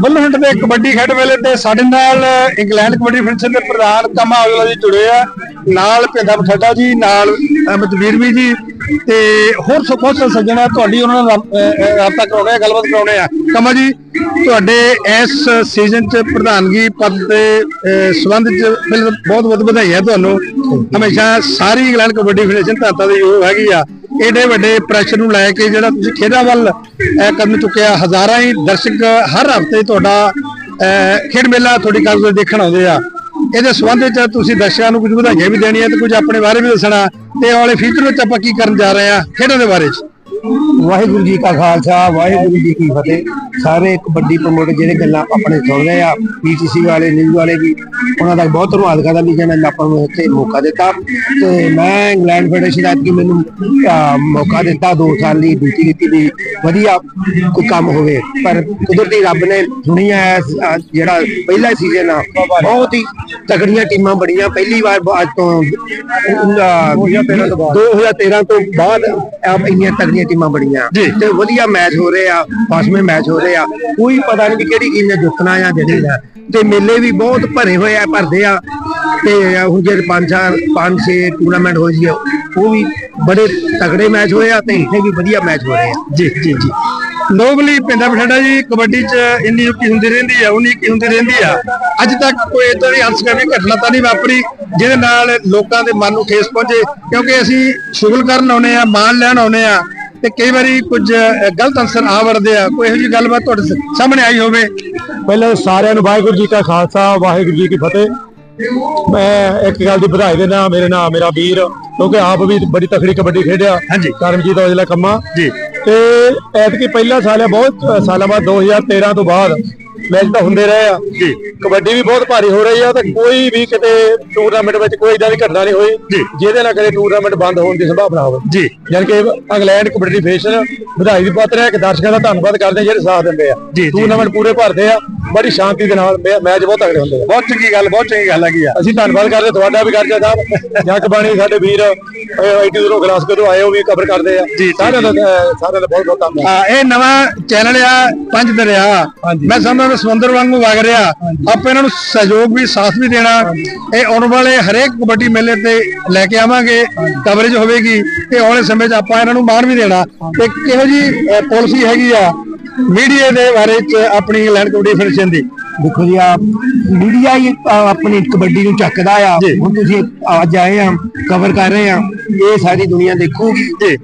ਬੁੱਲਹੰਟ ਦੇ ਕਬੱਡੀ ਖੇਡ ਵੇਲੇ ਤੇ ਸਾਡੇ ਨਾਲ ਇੰਗਲੈਂਡ ਕਬੱਡੀ ਫੈਡਰੇਸ਼ਨ ਦੇ ਪ੍ਰਧਾਨ ਕਮਾ ਔਜਲਾ ਜੀ ਜੁੜੇ ਆ। ਨਾਲ ਭਿੰਦਾ ਬਠਾਡਾ ਜੀ ਨਾਲ ਮਤਵੀਰ ਵੀ ਜੀ। ਤੇ ਹੋਰ ਸਭ ਬਹੁਤ ਸਾਰੇ ਸੱਜਣ ਆ ਤੁਹਾਡੀ ਉਹਨਾਂ ਨਾਲ ਰਾਬਤਾ ਕਰਾਉਣੇ ਆ ਗੱਲਬਾਤ ਕਰਾਉਣੇ ਆ। ਕਮਾ ਜੀ ਤੁਹਾਡੇ ਇਸ ਸੀਜ਼ਨ ਚ ਪ੍ਰਧਾਨਗੀ ਪਦ ਦੇ ਅਹ, ਸੰਬੰਧ ਚ ਪਹਿਲਾਂ ਤਾਂ ਬਹੁਤ ਬਹੁਤ ਵਧਾਈਆਂ ਤੁਹਾਨੂੰ। ਹਮੇਸ਼ਾ ਸਾਰੀ ਇੰਗਲੈਂਡ ਕਬੱਡੀ ਫੈਡਰੇਸ਼ਨ ਧਾਤਾ ਦੀ ਯੋਗ ਹੈਗੀ ਆ। ਏਡੇ ਵੱਡੇ ਪ੍ਰੈਸ਼ਰ ਨੂੰ ਲੈ ਕੇ ਜਿਹੜਾ ਤੁਸੀਂ ਖੇਡਾਂ ਵੱਲ ਅਹ, ਕਦਮ ਚੁੱਕਿਆ ਹਜ਼ਾਰਾਂ ਹੀ ਦਰਸ਼ਕ ਹਰ ਹਫ਼ਤੇ ਤੁਹਾਡਾ ਅਹ, ਖੇਡ ਮੇਲਾ ਤੁਹਾਡੀ ਕਾਰਗੁਜ਼ਾਰੀ ਦੇਖਣ ਆਉਂਦੇ ਆ। ਇਹਦੇ ਸੰਬੰਧ ਵਿੱਚ ਤੁਸੀਂ ਦਰਸ਼ਕਾਂ ਨੂੰ ਕੁਝ ਵਧਾਈਆਂ ਵੀ ਦੇਣੀਆਂ ਤੇ ਕੁਝ ਆਪਣੇ ਬਾਰੇ ਵੀ ਦੱਸਣਾ। ਤੇ ਆਉਣ ਵਾਲੇ ਫਿਊਚਰ ਵਿੱਚ ਆਪਾਂ ਕੀ ਕਰਨ ਜਾ ਰਹੇ ਆ ਖੇਡਾਂ ਦੇ ਬਾਰੇ ਚ? ਵਾਹਿਗੁਰੂ ਜੀ ਕਾ ਖਾਲਸਾ ਵਾਹਿਗੁਰੂ ਜੀ ਕੀ ਫਤਿਹ। ਸਾਰੇ ਕਬੱਡੀ ਪ੍ਰਮੋਟਰ ਜਿਹੜੇ ਗੱਲਾਂ ਆਪਣੇ ਸੁਣ ਰਹੇ ਆ ਪੀਟੀਸੀ ਵਾਲੇ ਨਿਊਜ਼ ਵਾਲੇ ਵੀ ਉਹਨਾਂ ਦਾ ਬਹੁਤ ਧੰਨਵਾਦ ਕਰਦਾ ਵੀ ਜਿਹਨਾਂ ਨੇ ਆਪਾਂ ਨੂੰ ਇੱਥੇ ਮੌਕਾ ਦਿੱਤਾ। ਤੇ ਮੈਂ ਇੰਗਲੈਂਡ ਫੈਡਰੇਸ਼ਨ ਦਾ ਕਿ ਮੈਨੂੰ ਮੌਕਾ ਦਿੱਤਾ 2 ਸਾਲ ਦੀ ਡਿਊਟੀ ਦਿੱਤੀ ਵੀ ਵਧੀਆ ਕੋਈ ਕੰਮ ਹੋਵੇ। ਪਰ ਕੁਦਰਤੀ ਰੱਬ ਨੇ ਇਸ, ਅਹ, ਜਿਹੜਾ ਪਹਿਲਾ ਸੀਜ਼ਨ ਆ ਬਹੁਤ ਹੀ ਤਕੜੀਆਂ ਟੀਮਾਂ ਬੜੀਆਂ ਪਹਿਲੀ ਵਾਰ ਅੱਜ ਤੋਂ 2013 ਤੋਂ ਬਾਅਦ 2013 ਤੋਂ ਬਾਅਦ ਆਪ ਇੰਨੀਆਂ ਤਕੜੀਆਂ ਟੀਮਾਂ ਬੜੀਆਂ ਤੇ ਵਧੀਆ ਮੈਚ ਹੋ ਰਹੇ ਆ ਫਸਵੇਂ ਮੈਚ ਹੋ ਰਹੇ ਆ, ਕੋਈ ਪਤਾ ਨਹੀਂ ਕਿਹੜੀ ਟੀਮ ਨੇ ਜਿੱਤਣਾ ਆ ਜਿਹੜੀ ਦਾ ਤੇ ਮੇਲੇ ਵੀ ਬਹੁਤ ਭਰੇ ਹੋਏ ਆ, ਭਰਦੇ ਆ। ਤੇ ਹੁਣ ਜਿਹੜੇ ਪੰਜ ਚਾਰ, ਪੰਜ ਛੇ ਟੂਰਨਾਮੈਂਟ ਹੋਈ ਆ ਉਹ ਵੀ ਬੜੇ ਤਕੜੇ ਮੈਚ ਹੋਏ ਆ ਤੇ ਇੱਥੇ ਵੀ ਵਧੀਆ ਮੈਚ ਹੋ ਰਹੇ ਆ। ਜੀ ਜੀ ਜੀ। ਨੋਬਲੀ ਪਿੰਡਾ ਬਠਾਡਾ ਜੀ, ਕਬੱਡੀ ਚ ਇੰਨੀ ਕੀ ਹੁੰਦੀ ਰਹਿੰਦੀ ਆ, ਉਨੀ ਕੀ ਹੁੰਦੀ ਰਹਿੰਦੀ ਆ। ਅੱਜ ਤੱਕ ਕੋਈ ਇਦਾਂ ਦੀ ਅਨਸਕਰਮੀ ਘਟਨਾ ਤਾਂ ਨਹੀਂ ਵਾਪਰੀ, ਜਿਹਦੇ ਨਾਲ ਲੋਕਾਂ ਦੇ ਮਨ ਨੂੰ ਠੇਸ ਪਹੁੰਚੇ, ਕਿਉਂਕਿ ਅਸੀਂ ਸ਼ੁਗਲ ਕਰਨ ਆਉਨੇ ਆ ਮਾਨ ਲੈਣ ਆਉਨੇ ਆ ਤੇ ਕਈ ਵਾਰੀ ਕੁਝ ਗਲਤ ਅਨਸਰ ਆ ਵੜਦੇ ਆ। ਕੋਈ ਇਹੋ ਜਿਹੀ ਗੱਲਬਾਤ ਤੁਹਾਡੇ ਸਾਹਮਣੇ ਆਈ ਹੋਵੇ? ਪਹਿਲਾਂ ਸਾਰਿਆਂ ਨੂੰ ਵਾਹਿਗੁਰੂ ਜੀ ਕਾ ਖਾਲਸਾ ਵਾਹਿਗੁਰੂ ਜੀ ਕੀ ਫਤਿਹ। ਮੈਂ ਇੱਕ ਗੱਲ ਦੀ ਵਧਾਈ ਦੇਣਾ ਮੇਰੇ ਨਾਲ ਮੇਰਾ ਵੀਰ ਕਿਉਂਕਿ ਆਪ ਵੀ ਬੜੀ ਤਕੜੀ ਕਬੱਡੀ ਖੇਡਿਆ। ਹਾਂਜੀ। ਕਰਮਜੀਤ ਔਜਲਾ ਕੰਮਾ। ਜੀ। ਤੇ ਐਤਕੀ ਪਹਿਲਾ ਸਾਲ ਹੈ ਬਹੁਤ ਸਾਲਾਂ ਬਾਅਦ 2013 ਤੋਂ ਬਾਅਦ ਮੈਚ ਤਾਂ ਹੁੰਦੇ ਰਹੇ ਆ। ਜੀ। ਕਬੱਡੀ ਵੀ ਬਹੁਤ ਭਾਰੀ ਹੋ ਰਹੀ ਆ ਤੇ ਕੋਈ ਵੀ ਕਿਤੇ ਟੂਰਨਾਮੈਂਟ ਵਿੱਚ ਕੋਈ ਇਦਾਂ ਦੀ ਘਟਨਾ ਨਹੀਂ ਹੋਈ। ਜਿਹਦੇ ਨਾਲ ਕਦੇ ਟੂਰਨਾਮੈਂਟ ਬੰਦ ਹੋਣ ਦੀ ਸੰਭਾਵਨਾ ਹੋਵੇ। ਜੀ। ਯਾਨੀ ਕਿ ਇੰਗਲੈਂਡ ਕਬੱਡੀ ਫੈਡਰੇਸ਼ਨ ਵਧਾਈ ਦੀ ਪਾਤਰ ਹੈ ਕਿ ਦਰਸ਼ਕਾਂ ਦਾ ਧੰਨਵਾਦ ਕਰਦੇ ਜਿਹੜੇ ਸਾਥ ਦਿੰਦੇ ਆ। ਟੂਰਨਾਮੈਂਟ ਪੂਰੇ ਭਰਦੇ ਆ ਬੜੀ ਸ਼ਾਂਤੀ ਦੇ ਨਾਲ ਮੈਚ ਬਹੁਤ ਤਗੜੇ ਹੁੰਦੇ ਆ। ਬਹੁਤ ਚੰਗੀ ਗੱਲ ਬਹੁਤ ਚੰਗੀ ਗੱਲ ਹੈਗੀ ਆ। ਅਸੀਂ ਧੰਨਵਾਦ ਕਰਦੇ ਤੁਹਾਡਾ ਵੀ ਕਰਦੇ ਸਾਹਿਬ ਜੱਗ ਬਾਣੀ ਸਾਡੇ ਵੀਰ ਆਈਟੀ ਤੋਂ ਗਲਾਸਕੋ ਤੋਂ ਆਏ ਉਹ ਵੀ ਕਵਰ ਕਰਦੇ ਆ। ਸਾਰਿਆਂ ਦਾ ਸਾਰਿਆਂ ਦਾ ਬਹੁਤ ਬਹੁਤ ਧੰਨਵਾਦ ਇਹ ਨਵਾਂ ਚੈਨਲ ਆ ਪੰਜ ਦਰਿਆ। ਮੈਂ ਸਮਝਦਾ ਸਮੁੰਦਰ ਵਾਂਗੂ ਵਗ ਰਿਹਾ। ਆਪਾਂ ਇਹਨਾਂ ਨੂੰ ਸਹਿਯੋਗ ਵੀ ਸਾਥ ਵੀ ਦੇਣਾ। ਇਹ ਆਉਣ ਵਾਲੇ ਹਰੇਕ ਕਬੱਡੀ ਮੇਲੇ ਤੇ ਲੈ ਕੇ ਆਵਾਂਗੇ। ਕਵਰੇਜ ਹੋਵੇਗੀ ਤੇ ਆਉਣ ਸਮੇਂ 'ਚ ਆਪਾਂ ਇਹਨਾਂ ਨੂੰ ਮਾਣ ਵੀ ਦੇਣਾ। ਤੇ ਕਿਹੋ ਜੀ ਪਾਲਿਸੀ ਹੈਗੀ ਆ। ਮੀਡੀਆ ਦੇ ਬਾਰੇ ਚ ਆਪਣੀ ਇੰਗਲੈਂਡ ਕਬੱਡੀ ਫੈਡਰੇਸ਼ਨ ਦੀ। ਦੇਖੋ ਜੀ ਆ ਮੀਡੀਆ ਹੀ ਆਪਣੀ ਕਬੱਡੀ ਨੂੰ ਚੱਕਦਾ ਆ। ਹੁਣ ਤੁਸੀਂ ਅੱਜ ਆਏ ਆ ਕਵਰ ਕਰ ਰਹੇ ਆ ਇਹ ਸਾਰੀ ਦੁਨੀਆ ਦੇਖੂਗੀ। ਤੇ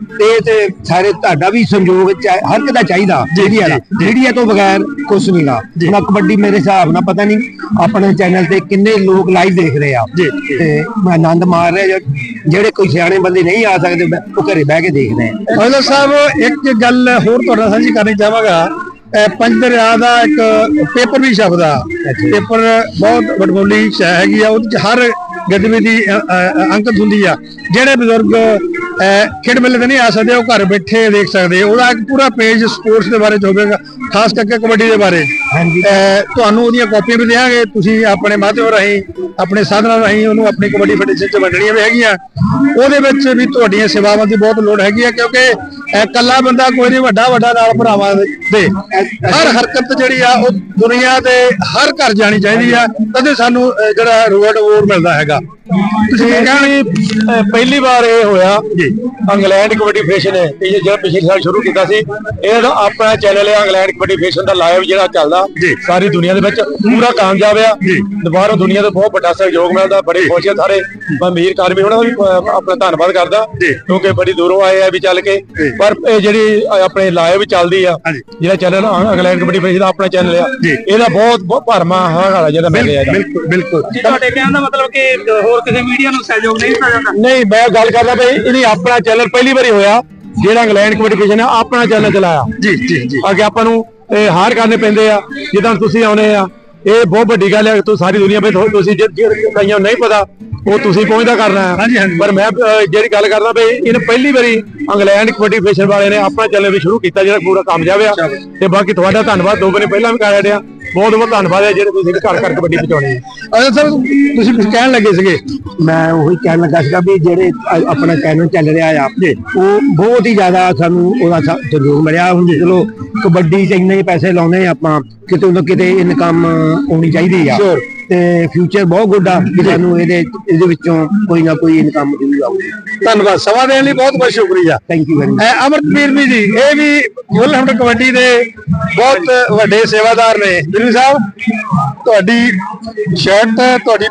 ਤੇ ਸਾਰੇ ਤੁਹਾਡਾ ਵੀ ਸੰਯੋਗ ਹਰ ਇੱਕ ਦਾ ਚਾਹੀਦਾ ਮੀਡੀਆ ਦਾ। ਮੀਡੀਆ ਤੋਂ ਬਗੈਰ ਕੁਝ ਨਹੀਂ ਗਾ। ਹੁਣ ਕਬੱਡੀ ਮੇਰੇ ਹਿਸਾਬ ਨਾਲ ਪਤਾ ਨਹੀਂ ਆਪਣੇ ਚੈਨਲ ਤੇ ਕਿੰਨੇ ਲੋਕ ਲਾਈਵ ਦੇਖ ਰਹੇ ਆ। ਤੇ ਮੈਂ ਆਨੰਦ ਮਾਰ ਰਿਹਾ ਜਿਹੜੇ ਕੋਈ ਸਿਆਣੇ ਬੰਦੇ ਨਹੀਂ ਆ ਸਕਦੇ ਉਹ ਘਰੇ ਬਹਿ ਕੇ ਦੇਖਦੇ ਆ। ਔਜਲਾ ਸਾਹਿਬ ਇੱਕ ਗੱਲ ਹੋਰ ਤੁਹਾਡਾ ਸਾਂਝੀ ਕਰਨੀ ਚਾਹਾਂਗਾ। ਪੰਜ ਦਰਿਆ ਦਾ ਇੱਕ ਪੇਪਰ ਵੀ ਛਪਦਾ। ਪੇਪਰ ਬਹੁਤ ਵਡਮੁੱਲੀ ਹੈਗੀ ਆ ਉਹਦੇ ਚ ਹਰ ਗਤੀਵਿਧੀ ਅੰਕਿਤ ਹੁੰਦੀ ਆ। ਜਿਹੜੇ ਬਜ਼ੁਰਗ ਖੇਡ ਮੇਲੇ ਤੇ ਨਹੀਂ ਆ ਸਕਦੇ ਉਹ ਘਰ ਬੈਠੇ ਦੇਖ ਸਕਦੇ। ਉਹਦਾ ਇੱਕ ਪੂਰਾ ਪੇਜ ਸਪੋਰਟਸ ਦੇ ਬਾਰੇ ਚ ਹੋਵੇਗਾ ਖਾਸ ਕਰਕੇ ਕਬੱਡੀ ਦੇ ਬਾਰੇ। ਤੁਹਾਨੂੰ ਉਹਦੀਆਂ ਕਾਪੀਆਂ ਵੀ ਦੇਵਾਂਗੇ ਤੁਸੀਂ ਆਪਣੇ ਮਾਧਿਅਮ ਰਾਹੀਂ ਆਪਣੇ ਸਾਧਨਾਂ ਰਾਹੀਂ ਉਹਨੂੰ ਆਪਣੀ ਕਬੱਡੀ ਫੈਡਰੇਸ਼ਨ ਚ ਵੰਡਣੀਆਂ ਵੀ ਹੈਗੀਆਂ। ਉਹਦੇ ਵਿੱਚ ਵੀ ਤੁਹਾਡੀਆਂ ਸੇਵਾਵਾਂ ਦੀ ਬਹੁਤ ਲੋੜ ਹੈਗੀ ਆ ਕਿਉਂਕਿ ਇਕੱਲਾ ਬੰਦਾ ਕੋਈ ਨਹੀਂ, ਵੱਡਾ ਵੱਡਾ ਨਾਲ ਭਰਾਵਾਂ ਦੇ। ਹਰ ਹਰਕਤ ਜਿਹੜੀ ਆ, ਉਹ ਦੁਨੀਆ ਦੇ ਹਰ ਘਰ ਜਾਣੀ ਚਾਹੀਦੀ ਆ। ਤਦੇ ਸਾਨੂੰ ਜਿਹੜਾ ਰਿਵਾਰਡ ਅਵਾਰਡ ਮਿਲਦਾ ਹੈਗਾ। ਤੁਸੀਂ ਕੀ ਕਹਿਣਗੇ ਅਹ ਪਹਿਲੀ ਵਾਰ ਇਹ ਹੋਇਆ ਜੀ ਇੰਗਲੈਂਡ ਕਬੱਡੀ ਫੈਡਰੇਸ਼ਨ ਹੈ ਇਹ ਜਿਹੜਾ ਪਿਛਲੇ ਸਾਲ ਸ਼ੁਰੂ ਕੀਤਾ ਸੀ ਇਹ ਆਪਣਾ ਚੈਨਲ ਹੈ ਇੰਗਲੈਂਡ ਕਬੱਡੀ ਫੈਡਰੇਸ਼ਨ ਦਾ ਲਾਈਵ ਜਿਹੜਾ ਚੱਲਦਾ। ਸਾਰੀ ਦੁਨੀਆ ਦੇ ਵਿੱਚ ਪੂਰਾ ਕਾਮਯਾਬ ਆ ਜੀ। ਦੁਬਾਰਾ ਦੁਨੀਆ ਤੋਂ ਬਹੁਤ ਵੱਡਾ ਸਹਿਯੋਗ ਮਿਲਦਾ ਬੜੇ ਖੁਸ਼ ਆ ਸਾਰੇ ਮੈਂ ਮੀਰ ਕਾਰਮੀ ਉਹਨਾਂ ਦਾ ਵੀ ਆਪਣਾ ਧੰਨਵਾਦ ਕਰਦਾ। ਕਿਉਂਕਿ ਬੜੀ ਦੂਰੋਂ ਆਏ ਆ ਵੀ ਚੱਲ ਕੇ। ਪਰ ਇਹ ਜਿਹੜੀ ਆਪਣੇ ਲਾਈਵ ਚੱਲਦੀ ਆ। ਜਿਹੜਾ ਚੈਨਲ ਇੰਗਲੈਂਡ ਕਬੱਡੀ ਫੈਡਰੇਸ਼ਨ ਦਾ ਆਪਣਾ ਚੈਨਲ ਆ। ਇਹਦਾ ਬਹੁਤ ਬਹੁਤ ਭਰਮਾ ਹਾਲਾ ਜਿਹੜਾ ਮਿਲ ਰਿਹਾ ਬਿਲਕੁਲ ਬਿਲਕੁਲ ਜੀ ਤੁਹਾਡੇ ਕਹਿਣ ਦਾ ਮਤਲਬ ਕਿ ਹੋਰ ਕਿਸੇ ਮੀਡੀਆ ਨੂੰ ਸਹਿਯੋਗ ਨਹੀਂ ਦਿੱਤਾ ਜਾਂਦਾ? ਨਹੀਂ ਮੈਂ ਗੱਲ ਕਰਦਾ ਬਈ ਇਹਨੇ ਆਪਣਾ ਚੈਨਲ ਪਹਿਲੀ ਵਾਰੀ ਹੋਇਆ ਜਿਹੜਾ ਇੰਗਲੈਂਡ ਕਬੱਡੀ ਫੈਡਰੇਸ਼ਨ ਨੇ ਆਪਣਾ ਚੈਨਲ ਚਲਾਇਆ। ਜੀ ਜੀ ਜੀ। ਅੱਗੇ ਆਪਾਂ ਨੂੰ ਇਹ ਹਾਰ ਕਰਨੇ ਪੈਂਦੇ ਆ ਜਿੱਦਾਂ ਤੁਸੀਂ ਆਉਨੇ ਆ। ਇਹ ਬਹੁਤ ਵੱਡੀ ਗੱਲ ਹੈ ਤੂੰ ਸਾਰੀ ਦੁਨੀਆ ਵਿੱਚ ਤੁਸੀਂ ਜੇ ਜੇ ਕਈਆਂ ਨੂੰ ਨਹੀਂ ਪਤਾ ਉਹ ਤੁਸੀਂ ਪਹੁੰਚਦਾ ਕਰਨਾ ਹੈ। ਹਾਂਜੀ, ਹਾਂਜੀ। ਪਰ ਮੈਂ ਜਿਹੜੀ ਗੱਲ ਕਰਦਾ ਬਈ ਇਹਨੇ ਪਹਿਲੀ ਵਾਰੀ ਇੰਗਲੈਂਡ ਕਬੱਡੀ ਫੈਡਰੇਸ਼ਨ ਵਾਲੇ ਨੇ ਆਪਣਾ ਚੈਨਲ ਵੀ ਸ਼ੁਰੂ ਕੀਤਾ ਜਿਹੜਾ ਪੂਰਾ ਕਾਮਯਾਬ ਆ। ਤੇ ਬਾਕੀ ਤੁਹਾਡਾ ਧੰਨਵਾਦ ਦੋ ਬਨੇ ਪਹਿਲਾਂ ਵੀ ਕਰ ਰਿਹਾ ਬਹੁਤ ਬਹੁਤ ਧੰਨਵਾਦ ਹੈ ਜਿਹੜੇ ਤੁਸੀਂ ਘਰ ਘਰ ਕਬੱਡੀ ਪਹੁੰਚਾਉਣੀ ਹੈ। ਅੱਛਾ ਸਰ ਤੁਸੀਂ ਕੁਝ ਕਹਿਣ ਲੱਗੇ ਸੀਗੇ? ਮੈਂ ਉਹੀ ਕਹਿਣ ਲੱਗਾ ਸੀਗਾ ਵੀ ਜਿਹੜੇ ਆਪਣਾ ਚੈਨਲ ਚੱਲ ਰਿਹਾ ਆ ਉਹ ਬਹੁਤ ਹੀ ਜ਼ਿਆਦਾ ਸਾਨੂੰ ਉਹਦਾ ਸਹਿਯੋਗ ਮਿਲਿਆ। ਹੁਣ ਚਲੋ ਕਬੱਡੀ 'ਚ ਇੰਨੇ ਪੈਸੇ ਲਾਉਨੇ ਆਪਾਂ ਕਿਤੇ ਨਾ ਕਿਤੇ ਇਨਕਮ ਆਉਣੀ ਚਾਹੀਦੀ ਆ. ਤੇ ਫਿਊਚਰ ਬਹੁਤ ਗੁੱਡ ਆ ਕਿ ਸਾਨੂੰ ਇਹਦੇ ਇਹਦੇ ਵਿੱਚੋਂ ਕੋਈ ਨਾ ਕੋਈ ਇਨਕਮ ਜ਼ਰੂਰ ਆਊਗੀ ਧੰਨਵਾਦ ਸਮਾਂ ਦੇਣ ਲਈ ਬਹੁਤ ਬਹੁਤ ਸ਼ੁਕਰੀਆ। ਥੈਂਕ ਯੂ ਵੈਰੀ ਮਚ ਐ ਅਮਰਤਵੀਰ ਵੀ ਜੀ ਇਹ ਵੀ ਫੁੱਲ ਹੰਡ ਕਬੱਡੀ ਦੇ ਬਹੁਤ ਵੱਡੇ ਸੇਵਾਦਾਰ ਨੇ। ਵੀਰ ਸਾਹਿਬ ਤੁਹਾਡੀ ਸ਼ਰਟ ਤੁਹਾਡੀ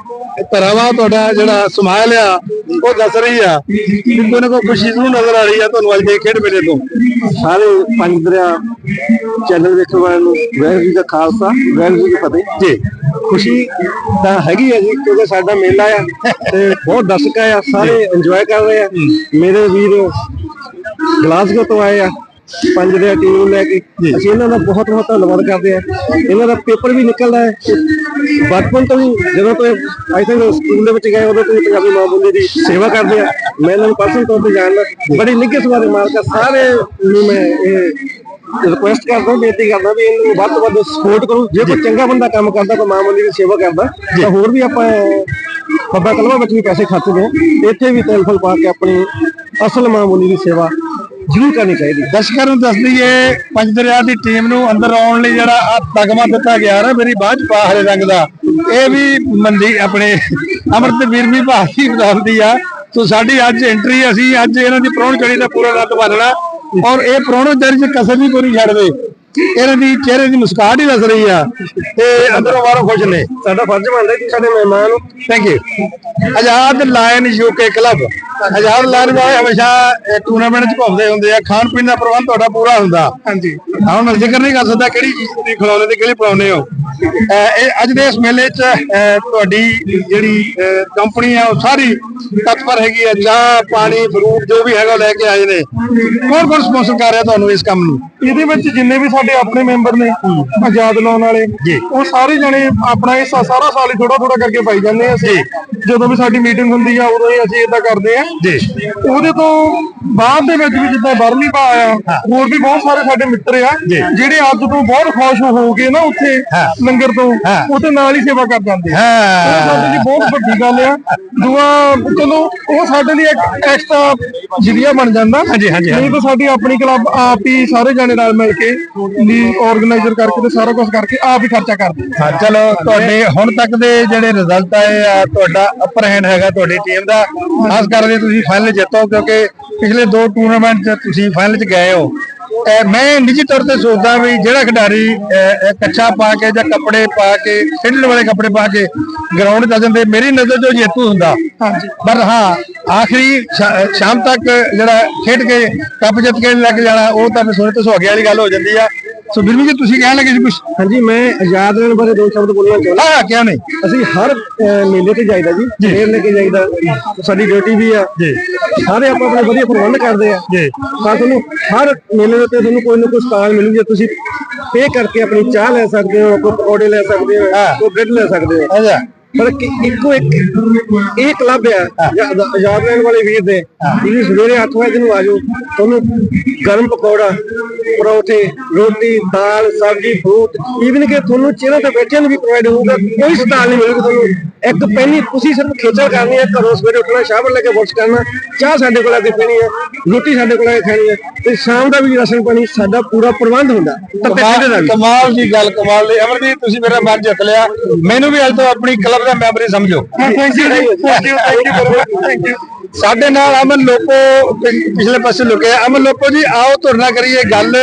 ਪਹਿਰਾਵਾ ਤੁਹਾਡਾ ਜਿਹੜਾ ਸਮਾਈਲ ਆ ਉਹ ਦੱਸ ਰਹੀ ਆ। ਕਿ ਕੋਈ ਨਾ ਕੋਈ ਖੁਸ਼ੀ ਜ਼ਰੂਰ ਨਜ਼ਰ ਆ ਰਹੀ ਆ ਤੁਹਾਨੂੰ ਅੱਜ ਦੇ ਖੇਡ ਮੇਲੇ ਤੋਂ। ਸਾਰੇ ਪੰਜ ਦਰਿਆ ਚੈਨਲ ਵੇਖਣ ਵਾਲਿਆਂ ਨੂੰ ਵਾਹਿਗੁਰੂ ਜੀ ਦਾ ਖਾਲਸਾ ਵਾਹਿਗੁਰੂ ਜੀ ਕੀ ਫਤਿਹ। ਜੀ। ਖੁਸ਼ੀ ਤਾਂ ਹੈਗੀ ਹੈ ਜੀ ਕਿਉਂਕਿ ਸਾਡਾ ਮੇਲਾ ਆ ਤੇ ਬਹੁਤ ਦਰਸ਼ਕ ਆ ਸਾਰੇ ਇੰਜੋਏ ਕਰ ਰਹੇ ਆ। ਮੇਰੇ ਵੀਰ ਗਲਾਸਗੋ ਤੋਂ ਆਏ ਆ ਪੰਜ ਦਰਿਆ ਟੀਮ ਨੂੰ ਲੈ ਕੇ। ਅਸੀਂ ਇਹਨਾਂ ਦਾ ਬਹੁਤ ਬਹੁਤ ਧੰਨਵਾਦ ਕਰਦੇ ਆ। ਇਹਨਾਂ ਦਾ ਪੇਪਰ ਵੀ ਨਿਕਲਦਾ ਹੈ। ਬਚਪਨ ਤੋਂ ਹੀ ਜਦੋਂ ਤੋਂ ਆਈ ਥਿੰਕ ਸਕੂਲ ਦੇ ਵਿੱਚ ਗਏ ਉਦੋਂ ਤੋਂ ਪੰਜਾਬੀ ਮਾਂ ਬੋਲੀ ਦੀ ਸੇਵਾ ਕਰਦੇ ਆ। ਮੈਂ ਇਹਨਾਂ ਨੂੰ ਪਰਸਨਲ ਤੌਰ ਤੇ ਜਾਣਦਾ। ਬੜੀ ਨਿੱਘੇ ਦੇ ਮਾਲਕ ਸਾਰੇ ਨੂੰ ਮੈਂ ਇਹ ਰਿਕੁਐਸਟ ਕਰਦਾ ਬੇਨਤੀ ਕਰਦਾ ਵੀ ਇਹਨਾਂ ਨੂੰ ਵੱਧ ਤੋਂ ਵੱਧ ਸਪੋਰਟ ਕਰੋ। ਜੇ ਕੋਈ ਚੰਗਾ ਬੰਦਾ ਕੰਮ ਕਰਦਾ ਕੋਈ ਮਾਂ ਦੀ ਸੇਵਾ ਕਰਦਾ ਤਾਂ ਹੋਰ ਵੀ ਆਪਾਂ ਬੱਬਾ ਕਲਵਾ ਵਿੱਚ ਵੀ ਪੈਸੇ ਖਰਚਦੇ ਆ ਇੱਥੇ ਵੀ ਤੇਲ ਫਲ ਪਾ ਕੇ ਆਪਣੀ ਅਸਲ ਮਾਂ ਬੋਲੀ ਦੀ ਸੇਵਾ ਜ਼ਰੂਰ ਕਰਨੀ ਚਾਹੀਦੀ। ਹੈ ਦਰਸ਼ਕਾਂ ਨੂੰ ਦੱਸ ਦਈਏ ਪੰਜ ਦਰਿਆ ਦੀ ਟੀਮ ਨੂੰ ਅੰਦਰ ਆਉਣ ਲਈ ਜਿਹੜਾ ਆ ਤਗਮਾ ਦਿੱਤਾ ਗਿਆ ਨਾ ਮੇਰੀ ਚ ਪਾ ਹਰੇ ਰੰਗ ਦਾ। ਇਹ ਵੀ ਮੰਦੀ ਆਪਣੇ ਅਮਰਤ ਵੀਰ ਵੀ ਭਾਰਤੀ ਬਦਾਮਦੀ ਆ। ਸੋ ਸਾਡੀ ਅੱਜ ਐਂਟਰੀ ਅਸੀਂ ਅੱਜ ਇਹਨਾਂ ਦੀ ਪ੍ਰਾਹੁਣ ਚੜੀ ਦਾ ਪੂਰਾ ਰੱਤ ਬਾਲਣਾ ਔਰ ਇਹ ਪ੍ਰਾਹੁਣ ਚੜੀ ਚ ਕਸਰ ਵੀ ਪੂਰੀ ਨਹੀਂ ਛੱਡਦੇ ਇਹਨਾਂ ਦੀ ਚਿਹਰੇ ਦੀ ਮੁਸਕਾਨ ਹੀ ਦੱਸ ਰਹੀ ਆ। ਤੇ ਅੰਦਰੋਂ ਬਾਹਰੋਂ ਖੁਸ਼ ਨੇ। ਸਾਡਾ ਫਰਜ਼ ਬਣਦਾ ਕਿ ਸਾਡੇ ਮਹਿਮਾਨ ਨੂੰ thank you Azad lion UK club Azad lion ਵਾਲੇ ਹਮੇਸ਼ਾ ਟੂਰਨਾਮੈਂਟ ਚ ਘੁੰਮਦੇ ਹੁੰਦੇ ਆ। ਖਾਣ ਪੀਣ ਦਾ ਪ੍ਰਬੰਧ ਤੁਹਾਡਾ ਪੂਰਾ ਹੁੰਦਾ। ਹਾਂਜੀ। ਹੁਣ ਜ਼ਿਕਰ ਨਹੀਂ ਕਰ ਸਕਦਾ ਕਿਹੜੀ ਚੀਜ਼ ਤੁਸੀਂ ਖਿਲਾਉਂਦੇ ਤੇ ਕਿਹੜੀ ਪਿਲਾਉਂਦੇ ਹੋ। ਇਹ ਅੱਜ ਦੇ ਇਸ ਮੇਲੇ 'ਚ ਤੁਹਾਡੀ ਜਿਹੜੀ ਕੰਪਨੀ ਆ ਉਹ ਸਾਰੀ ਤਤਪਰ ਹੈਗੀ ਆ। ਚਾਹ ਪਾਣੀ ਫਰੂਟ ਜੋ ਵੀ ਹੈਗਾ ਲੈ ਕੇ ਆਏ ਨੇ। ਕੌਣ ਕੌਣ ਸਪਾਂਸਰ ਕਰ ਰਿਹਾ ਤੁਹਾਨੂੰ ਇਸ ਕੰਮ ਨੂੰ? ਇਹਦੇ ਵਿੱਚ ਜਿੰਨੇ ਵੀ ਸਾਡੇ ਆਪਣੇ ਮੈਂਬਰ ਨੇ ਆਜ਼ਾਦ ਲਾਉਣ ਵਾਲੇ। ਉਹ ਸਾਰੇ ਜਣੇ ਆਪਣਾ ਹਿੱਸਾ ਸਾਰਾ ਸਾਲ ਹੀ ਥੋੜਾ ਥੋੜਾ ਕਰਕੇ ਪਾਈ ਜਾਂਦੇ ਆ ਅਸੀਂ। ਜਦੋਂ ਵੀ ਸਾਡੀ ਮੀਟਿੰਗ ਹੁੰਦੀ ਆ ਉਦੋਂ ਹੀ ਅਸੀਂ ਇਦਾਂ ਕਰਦੇ ਆ। ਜੀ। ਉਹਦੇ ਤੋਂ ਬਾਅਦ ਦੇ ਵਿੱਚ ਵੀ ਜਿੱਦਾਂ ਬਰਮੀ ਭਾ ਆ ਹੋਰ ਵੀ ਬਹੁਤ ਸਾਰੇ ਸਾਡੇ ਮਿੱਤਰ ਆ ਜਿਹੜੇ ਅੱਜ ਤੋਂ ਬਹੁਤ ਖੁਸ਼ ਹੋ ਕੇ ਨਾ ਉੱਥੇ ਲੰਗਰ ਤੋਂ ਉੱਥੇ ਨਾਲ ਹੀ ਸੇਵਾ ਕਰ ਜਾਂਦੇ ਆ। ਸਾਡੇ ਲਈ ਬਹੁਤ ਵੱਡੀ ਗੱਲ ਆ। ਦੂਆ ਚਲੋ ਉਹ ਸਾਡੇ ਲਈ ਇੱਕ ਐਕਸਟਰਾ ਜਰੀਆ ਬਣ ਜਾਂਦਾ। ਹਾਂਜੀ, ਹਾਂਜੀ, ਨਹੀਂ ਤਾਂ ਸਾਡੀ ਆਪਣੀ ਕਲੱਬ ਆਪ ਹੀ ਸਾਰੇ ਜਾਣੇ ਨਾਲ ਮਿਲ ਕੇ ਦੀ ਆਰਗੇਨਾਈਜ਼ਰ ਕਰਕੇ ਤੇ ਸਾਰਾ ਕੁਝ ਕਰਕੇ ਆਪ ਹੀ ਖਰਚਾ ਕਰਦੇ ਹਾਂ, ਚਲੋ, ਤੁਹਾਡੇ ਹੁਣ ਤੱਕ ਦੇ ਜਿਹੜੇ ਰਿਜ਼ਲਟ ਆਏ ਆ, ਤੁਹਾਡਾ ਅਪਰ ਹੈਂਡ ਹੈਗਾ ਤੁਹਾਡੀ ਟੀਮ ਦਾ। ਖਾਸ ਕਰਕੇ ਤੁਸੀਂ ਫਾਈਨਲ ਜਿੱਤੋ, ਕਿਉਂਕਿ ਪਿਛਲੇ ਦੋ ਟੂਰਨਾਮੈਂਟ 'ਚ ਤੁਸੀਂ ਫਾਈਨਲ 'ਚ ਗਏ ਹੋ। ਮੈਂ ਨਿੱਜੀ ਤੌਰ ਤੇ ਸੋਚਦਾ ਵੀ ਜਿਹੜਾ ਖਿਡਾਰੀ ਕੱਛਾ ਪਾ ਕੇ ਜਾਂ ਕੱਪੜੇ ਪਾ ਕੇ ਖੇਡਣ ਵਾਲੇ ਕੱਪੜੇ ਪਾ ਕੇ ਗਰਾਊਂਡ ਆ ਜਾਂਦੇ ਮੇਰੀ ਨਜ਼ਰ 'ਚ ਉਹ ਜੇਤੂ ਹੁੰਦਾ। ਪਰ ਹਾਂ ਆਖਰੀ ਸ਼ਾਮ ਤੱਕ ਜਿਹੜਾ ਖੇਡ ਕੇ ਕੱਪ ਜਿੱਤ ਕੇ ਲੈ ਕੇ ਜਾਣਾ ਉਹ ਤਾਂ ਸੋਨੇ ਤੇ ਸੁਹਾਗੇ ਵਾਲੀ ਗੱਲ ਹੋ ਜਾਂਦੀ ਆ। ਸੋ ਬਿਰਮੀ ਜੀ ਤੁਸੀਂ ਕਹਿਣ ਲੱਗੇ ਸੀ ਕੁਝ ਹਾਂਜੀ ਮੈਂ ਆਜ਼ਾਦ ਰਹਿਣ ਬਾਰੇ ਦੋ ਸ਼ਬਦ ਬੋਲਣਾ ਚਾਹੁੰਦਾ। ਹਾਂ ਕਿਆ ਨਹੀਂ ਅਸੀਂ ਹਰ ਅਹ, ਮੇਲੇ ਤੇ ਜਾਈਦਾ ਜੀ ਫੇਰ ਲੈ ਕੇ ਜਾਈਦਾ। ਸਾਡੀ ਡਿਊਟੀ ਵੀ ਆ। ਜੀ। ਸਾਰੇ ਆਪਾਂ ਆਪਣੇ ਵਧੀਆ ਪ੍ਰਬੰਧ ਕਰਦੇ ਆ। ਜੀ। ਤਾਂ ਤੁਹਾਨੂੰ ਹਰ ਮੇਲੇ ਦੇ ਉੱਤੇ ਤੁਹਾਨੂੰ ਕੋਈ ਨਾ ਕੋਈ ਸਟਾਲ ਮਿਲੂਗਾ। ਤੁਸੀਂ ਪੇ ਕਰਕੇ ਆਪਣੀ ਚਾਹ ਲੈ ਸਕਦੇ ਹੋ ਕੋਈ ਪਕੌੜੇ ਲੈ ਸਕਦੇ ਹੋ ਕੋਈ ਬ੍ਰੈਡ ਲੈ ਸਕਦੇ ਹੋ। ਅੱਛਾ। ਪਰ ਕਿ ਇੱਕੋ ਇੱਕ ਇਹ ਕਲੱਬ ਆ ਜਾਂ ਆਜ਼ਾ- ਆਜ਼ਾਦ ਰਹਿਣ ਵਾਲੇ ਵੀਰ ਦੇ ਤੁਸੀਂ ਸਵੇਰੇ 8 ਵਜੇ ਨੂੰ ਆ ਜਾਓ ਤੁਹਾਨੂੰ ਗਰਮ ਪਕੌੜਾ ਪਰੌਠੇ ਰੋਟੀ ਦਾਲ ਸਬਜ਼ੀ ਫਰੂਟ ਈਵਨ ਕਿ ਤੁਹਾਨੂੰ ਚਿਹਰੇ ਤੇ ਬੈਠਿਆਂ ਨੂੰ ਵੀ ਪ੍ਰੋਵਾਈਡ ਹੋਊਗਾ ਕੋਈ ਸਟਾਲ ਨਹੀਂ ਮਿਲੂਗਾ ਤੁਹਾਨੂੰ। ਇੱਕ ਪੈਨੀ ਤੁਸੀਂ ਸਿਰਫ ਖੇਚਲ ਕਰਨੀ ਹੈ ਘਰੋਂ ਸਵੇਰੇ ਉੱਠਣਾ ਸ਼ਾਵਰ ਲੈ ਕੇ ਬੁਰਸ਼ ਕਰਨਾ ਚਾਹ ਸਾਡੇ ਕੋਲ ਆ ਕੇ ਪੀਣੀ ਹੈ ਰੋਟੀ ਸਾਡੇ ਕੋਲ ਆ ਕੇ ਖਾਣੀ ਹੈ ਤੇ ਸ਼ਾਮ ਦਾ ਵੀ ਰਾਸ਼ਨ ਪਾਣੀ ਸਾਡਾ ਪੂਰਾ ਪ੍ਰਬੰਧ ਹੁੰਦਾ ਤਾਂ ਕਮਾਲ ਦੀ ਗੱਲ ਕਮਾਲ ਦੀ। ਅਮਰਦੀਪ ਤੁਸੀਂ ਮੇਰਾ ਮਨ ਜਿੱਤ ਲਿਆ। ਮੈਨੂੰ ਵੀ ਅੱਜ ਤੋਂ ਆਪਣੀ ਕਲੱਬ ਦਾ ਮੈਂਬਰ ਹੀ ਸਮਝੋ thank you thank you thank you very much thank you ਸਾਡੇ ਨਾਲ ਅਮਨ ਲੋਪੋ ਪਿ- ਪਿਛਲੇ ਪਾਸੇ ਲੁਕੇ ਆ। ਅਮਨ ਲੋਪੋ ਜੀ ਆਓ ਨਾਲ ਕਰੀਏ ਗੱਲ।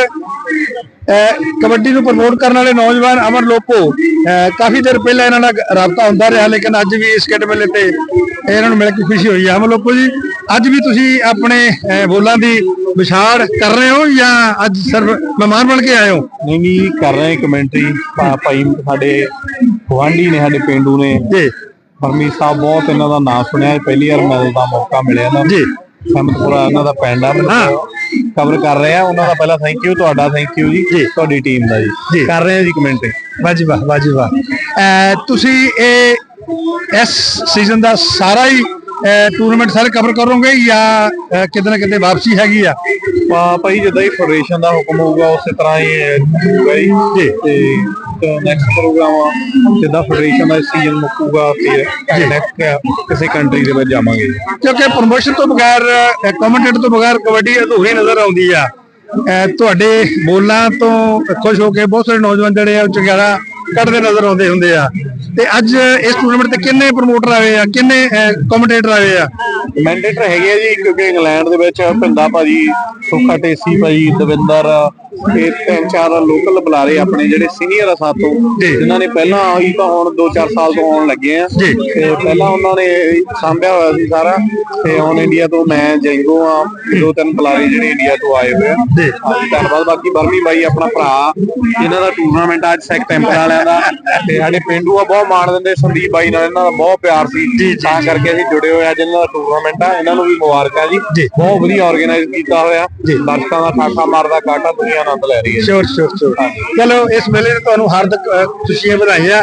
ਕਬੱਡੀ ਨੂੰ ਪ੍ਰਮੋਟ ਕਰਨ ਵਾਲੇ ਨੌਜਵਾਨ ਅਮਨ ਲੋਪੋ ਅਹ ਕਾਫੀ ਦੇਰ ਪਹਿਲਾਂ ਇਹਨਾਂ ਨਾਲ ਰਾਬਤਾ ਹੁੰਦਾ ਰਿਹਾ ਲੇਕਿਨ ਅੱਜ ਵੀ ਇਸ ਖੇਡ ਮੇਲੇ ਤੇ ਇਹਨਾਂ ਨੂੰ ਮਿਲ ਕੇ ਖੁਸ਼ੀ ਹੋਈ ਹੈ। ਅਮਨ ਲੋਪੋ ਜੀ ਅੱਜ ਵੀ ਤੁਸੀਂ ਆਪਣੇ ਬੋਲਾਂ ਦੀ ਵਿਛਾੜ ਕਰ ਰਹੇ ਹੋ ਜਾਂ ਅੱਜ ਸਿਰਫ ਮਹਿਮਾਨ ਬਣ ਕੇ ਆਏ ਹੋ? ਨਹੀਂ ਨਹੀਂ ਕਰ ਰਹੇ ਕਮੈਂਟਰੀ ਭਾਈ ਸਾਡੇ ਗੁਆਂਢੀ ਨੇ ਸਾਡੇ ਪਿੰਡੂ ਨੇ। ਜੀ। ਹਰਮੀਤ ਸਾਹਿਬ ਬਹੁਤ ਇਹਨਾਂ ਦਾ ਨਾਮ ਸੁਣਿਆ ਹੈ। ਪਹਿਲੀ ਵਾਰ ਮਿਲਣ ਦਾ ਮੌਕਾ ਮਿਲਿਆ ਇਹਨਾਂ ਨੂੰ। ਜੀ। ਸਮਤਪੁਰਾ ਇਹਨਾਂ ਦਾ ਪਿੰਡ ਆ। ਕਵਰ ਕਰ ਰਹੇ। ਆ ਉਹਨਾਂ ਦਾ ਪਹਿਲਾਂ ਥੈਂਕ ਯੂ ਤੁਹਾਡਾ ਥੈਂਕ ਯੂ ਜੀ। ਤੁਹਾਡੀ ਟੀਮ ਦਾ ਜੀ। ਕਰ ਰਹੇ ਆ ਜੀ ਕਮੈਂਟਰੀ ਵਾਜੀ ਵਾਹ ਵਾਜੀ ਵਾਹ। ਅਹ ਤੁਸੀਂ ਇਹ ਇਸ ਸੀਜ਼ਨ ਦਾ ਸਾਰਾ ਹੀ ਟੂਰਨਾਮੈਂਟ ਸਾਰੇ ਕਵਰ ਕਰੋਗੇ ਜਾਂ ਕਿਤੇ ਨਾ ਕਿਤੇ ਵਾਪਸੀ ਹੈਗੀ ਆ? ਭਾਈ ਜਿੱਦਾਂ ਹੀ ਫੈਡਰੇਸ਼ਨ ਦਾ ਹੁਕਮ ਹੋਊਗਾ ਉਸੇ ਤਰ੍ਹਾਂ ਹੀ ਜੀ। ਤੇ ਨੈਕਸਟ ਪ੍ਰੋਗਰਾਮ ਜਿੱਦਾਂ ਫੈਡਰੇਸ਼ਨ ਦਾ ਸੀਜ਼ਨ ਮੁੱਕੂਗਾ ਫਿਰ ਨੈਕਸਟ ਕਿਸੇ ਕੰਟਰੀ ਦੇ ਵਿੱਚ ਜਾਵਾਂਗੇ। ਕਿਉਂਕਿ ਪ੍ਰੋਮੋਸ਼ਨ ਤੋਂ ਬਗੈਰ ਕਮੈਂਟੇਟਰ ਤੋਂ ਬਗੈਰ ਕਬੱਡੀ ਅਧੂਰੀ ਨਜ਼ਰ ਆਉਂਦੀ ਆ। ਤੁਹਾਡੇ ਬੋਲਾਂ ਤੋਂ ਖੁਸ਼ ਹੋ ਕੇ ਬਹੁਤ ਸਾਰੇ ਨੌਜਵਾਨ ਜਿਹੜੇ ਆ ਚੰਗਿਆੜਾ ਕੱਢਦੇ ਨਜ਼ਰ ਆਉਂਦੇ ਹੁੰਦੇ ਆ। ਤੇ ਅੱਜ ਇਸ ਟੂਰਨਾਮੈਂਟ ਤੇ ਕਿੰਨੇ ਪ੍ਰਮੋਟਰ ਆਏ ਆ ਕਿੰਨੇ ਕਮੈਂਟੇਟਰ ਆਏ ਆ? ਮੈਂਡੇਟਰ ਹੈਗੇ ਆ ਜੀ ਕਿਉਂਕਿ ਇੰਗਲੈਂਡ ਦੇ ਵਿੱਚ ਭਿੰਦਾ ਭਾਜੀ ਸੁੱਖਾ ਟੇਸੀ ਭਾਜੀ ਦਵਿੰਦਰ ਤੇ ਤਿੰਨ ਚਾਰ ਲੋਕਲ ਬੁਲਾਰੇ ਆਪਣੇ ਜਿਹੜੇ ਸੀਨੀਅਰ ਆ ਸਾਤੋਂ ਜਿਨ੍ਹਾਂ ਨੇ ਪਹਿਲਾਂ ਆਈ ਤਾਂ ਹੁਣ 2-4 ਸਾਲ ਤੋਂ ਆਉਣ ਲੱਗੇ ਆ। ਤੇ ਪਹਿਲਾਂ ਉਹਨਾਂ ਨੇ ਸਾਂਭਿਆ ਹੋਇਆ ਸੀ ਸਾਰਾ ਤੇ ਹੁਣ ਇੰਡੀਆ ਤੋਂ ਮੈਂ ਜੈਂਗੋ ਆ ਦੋ ਤਿੰਨ ਬੁਲਾਰੇ ਜਿਹੜੇ ਇੰਡੀਆ ਤੋਂ ਆਏ ਹੋਏ ਆ। ਹਾਂਜੀ ਧੰਨਵਾਦ। ਬਾਕੀ ਬਰਮੀ ਬਾਈ ਆਪਣਾ ਭਰਾ ਇਹਨਾਂ ਦਾ ਟੂਰਨਾਮੈਂਟ ਅੱਜ ਸੈਕ ਟੈਂਪਰ ਵਾਲਿਆਂ ਦਾ। ਤੇ ਸਾਡੇ ਪਿੰਡੂ ਆ ਬਹੁਤ ਮਾਣ ਦਿੰਦੇ ਸੰਦੀਪ ਬਾਈ ਨਾਲ ਇਹਨਾਂ ਦਾ ਬਹੁਤ ਪਿਆਰ ਸੀ। ਤਾਂ ਕਰਕੇ ਅਸੀਂ ਜੁੜੇ ਹੋਏ ਆ ਅੱਜ ਇਹਨਾਂ ਦਾ ਟੂਰਨਾਮੈਂਟ ਆ। ਇਹਨਾਂ ਨੂੰ ਵੀ ਮੁਬਾਰਕਾਂ ਜੀ। ਬਹੁਤ ਵਧੀਆ ਆਰਗੇਨਾਈਜ਼ ਕੀਤਾ ਹੋਇਆ। ਦਰਸ਼ਕਾਂ ਦਾ ਠਾਠਾ ਮਾਰਦਾ ਕਾਟਾ ਦੁਨੀਆ ਆਨੰਦ ਲੈ ਰਹੀ ਹੈ ਸ਼ੋਰ ਸ਼ੋਰ ਸ਼ੋਰ ਚਲੋ ਇਸ ਮੇਲੇ ਨੇ ਤੁਹਾਨੂੰ ਹਾਰਦਿਕ ਅਹ, ਖੁਸ਼ੀਆਂ ਵਧਾਈਆਂ।